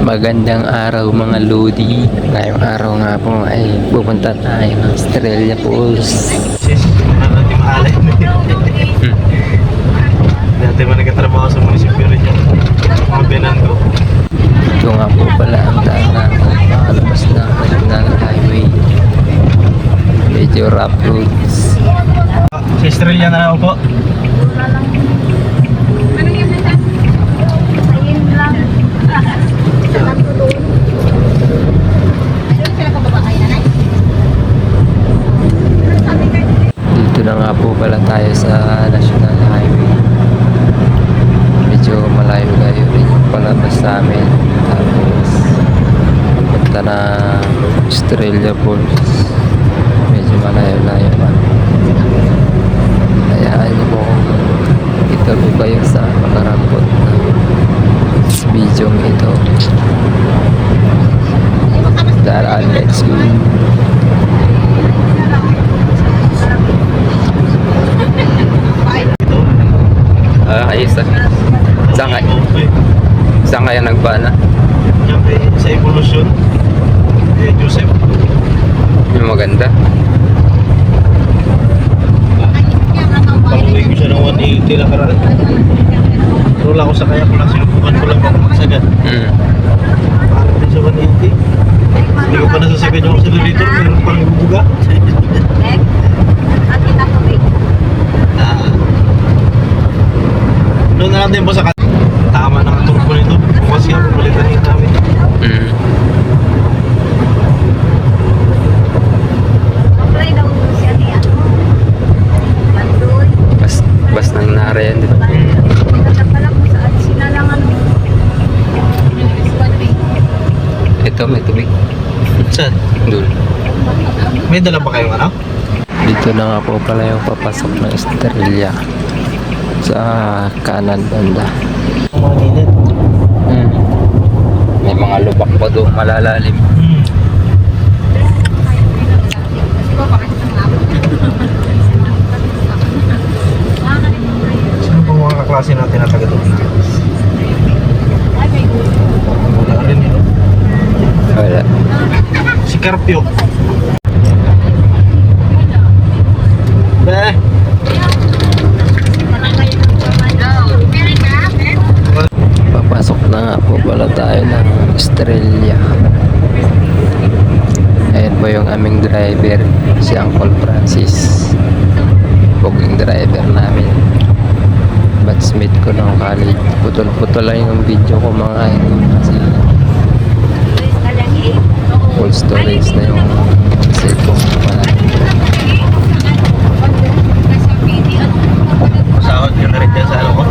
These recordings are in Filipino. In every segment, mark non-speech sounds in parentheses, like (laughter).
Magandang araw mga Lodi. Ngayong araw nga po ay pupunta tayo ng Estrella Falls. Yun. Dati mo nagkatrabaho sa munisipyo rin yung mga binanggo. Ito nga po pala ang daan natin pakalabas na ng highway. Medyo rough roads. Sa Australia na ako po. Po pala tayo sa National Highway. Medyo malayo-layo rin yung palabas sa amin. Tapos punta na Australia Falls. Medyo malayo-layo pa. Hayaan niyo po ituloy kayo sa makarapot na video ito. Tara, let's go. Ito. Ah, ayos ah. Saan kayo? Okay. Saan kaya kay sa evolution. Eh, Joseph. Yung maganda. Panguwi ko siya ng 180 lang karaan. Roll ako sa kaya ko lang sinubukan ko lang para magsagad. Mm. Parang din sa 180. Hindi ko pa nasasagad yung accelerator. Meron pang ibubuga. (laughs) At kita ko eh. Ah. Doon na lang din po sa kat- Tama na ang turbo nito. Bukas siya pumalitan din namin. Mm. Apply daw siya ni ano. Bandoy. Bas, bas nang nara yan, di ba? Nagkakap pala kung saan sila lang ano. Ito, may tubig. Saan? Doon. May dala ba kayong ano? Dito na nga po pala yung papasok ng Estrella. Sa kanan banda. Mga ninit. Mm. May mga lubak pa doon malalalim. Hmm. Sino po mga kaklase natin na taga doon? Wala. Si Carpio. Be! Papasok na nga po pala tayo ng Estrella. Ayan po yung aming driver, si Uncle Francis. Booking driver namin. Batchmate ko ng college. Putol-putol lang yung video ko mga idol kasi full storage na yung cellphone ko pala. Masahod yun na rin dyan sa (laughs) (laughs) ano ko.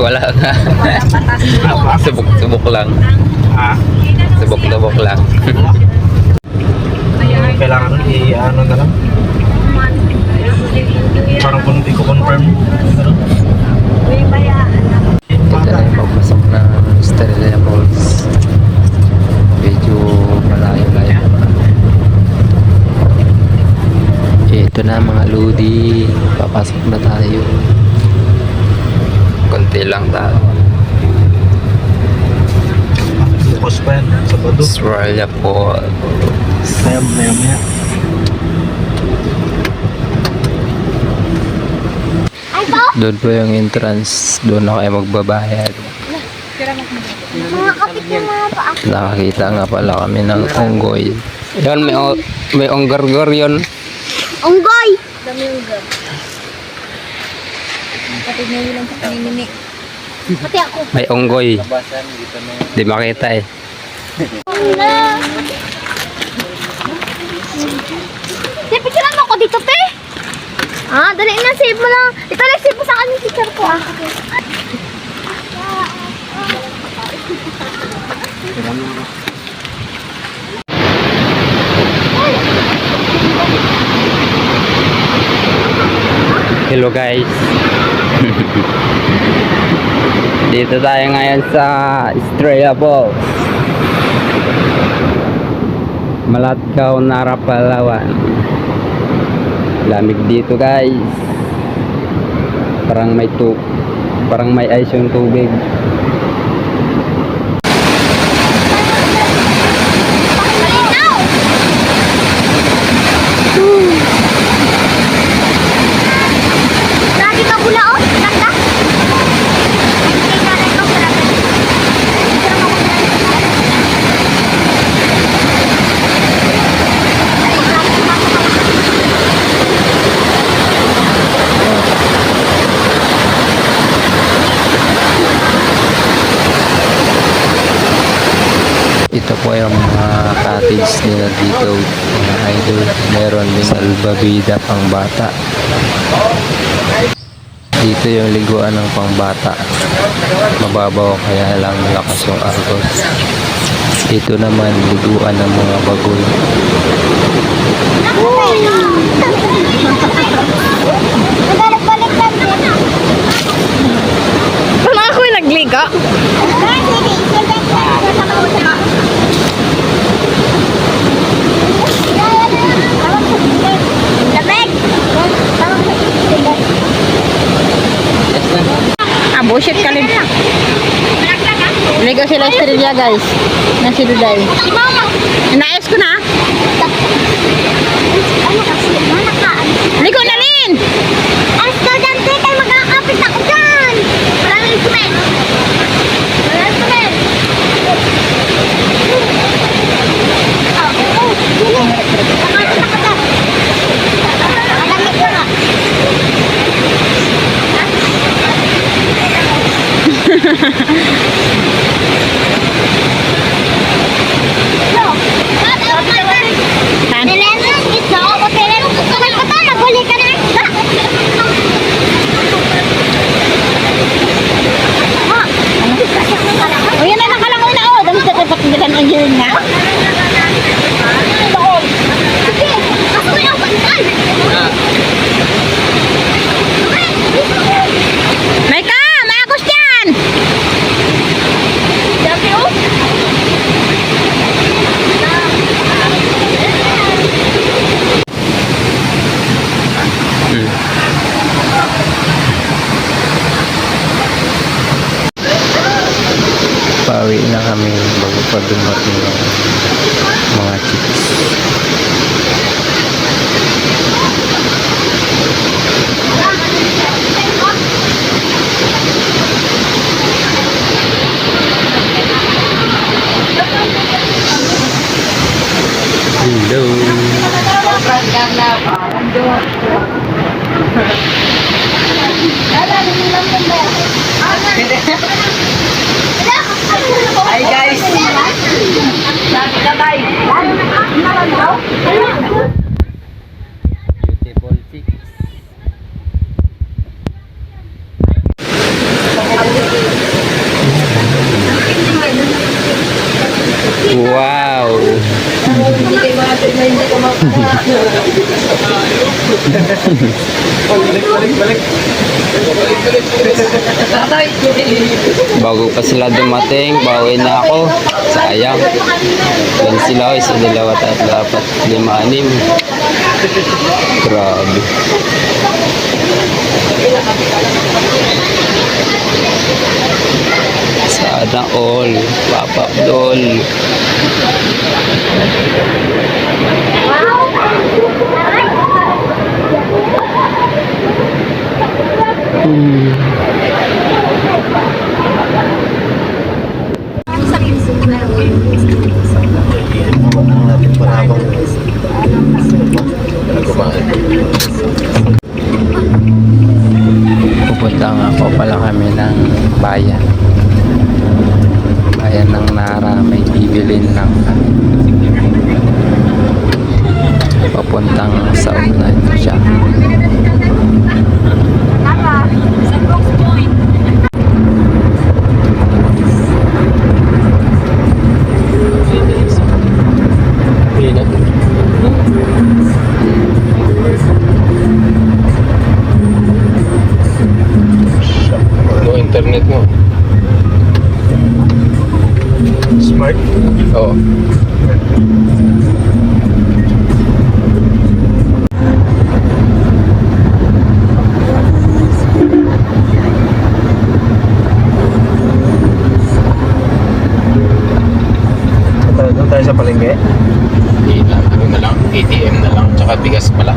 Wala nga. Subok-subok lang. Ah, Subok-subok lang. kailangan i-ano na lang. Parang kung hindi ko confirm. Ano? Ito na yung papasok ng Estrella Falls. Medyo malayo-layo pa. Ito na mga lodi. Papasok na tayo. Konti lang tayo. Bukas pa yan. Sabado. Estrella Falls. Kaya maya maya. Doon po yung entrance. Doon na kayo magbabayad. Nakakita nga pala kami ng unggoy. Yan, may, may onggar-gar yun. Unggoy! Dami unggoy. Yun lang sa kaninini. Pati ako. May unggoy. Di makita eh. Te, picturean mo ako dito, te. Ah, dali na, save mo lang. Ito lang, save mo sa akin yung picture ko, ah. Hello guys. (laughs) Dito tayo ngayon sa Estrella Falls. Malatcaw, Nara, Palawan. Lamig dito guys. Parang may tu parang may ice yung tubig. Ito po yung mga cottage nila dito, mga idol. Meron din salbabida pang bata. Dito yung liguan ng pangbata. Mababaw kaya lang lakas yung argos. Dito naman liguan ng mga bagoy. Balik-balik lang din. Kung ako yung nagliga. Ah, bullshit ka rin. Ligaw sila Estrella guys. Na si Duday. Inaayos ko na. Ligo na rin! Ang estudyante tayo magkakapit ako dyan. Maraming instrument. Maraming instrument. Oh, oh, yun eh. Nakakapit ako dyan. Malamig ko nga. No. Not out my work. Saan? Nilenas, ito. Kapag gusto ko ito, nabuli ka na. Ha? O yan na nakalangoy na oh. Dami sa tapat nila ng yun nga. Sige, ako yung bantal. May ka! May agos dyan! Dami oh. Pauwi na kami bago pa dumating yung mga chicks. Hello. Hi (laughs) guys. Beautiful chicks. Wow! Bago pa sila dumating, bawi na ako. Sayang. Yan sila, isa, dalawa, tatlo, apat, lima, anim. Grabe. Sana all, Papa Abdul. Na natin parabang nagkumain. Pupunta nga po pala kami ng bayan. Bayan ng Nara. May bibilin lang kami. Papuntang sa unan siya. Internet mo? Smart. Oo. Doon tayo sa palengke. Hindi na, ano na lang, ATM na lang, tsaka bigas pala.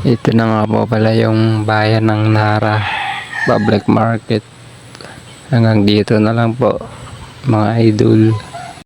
Ito na nga po pala yung bayan ng Nara Public Market. Hanggang dito na lang po mga idol.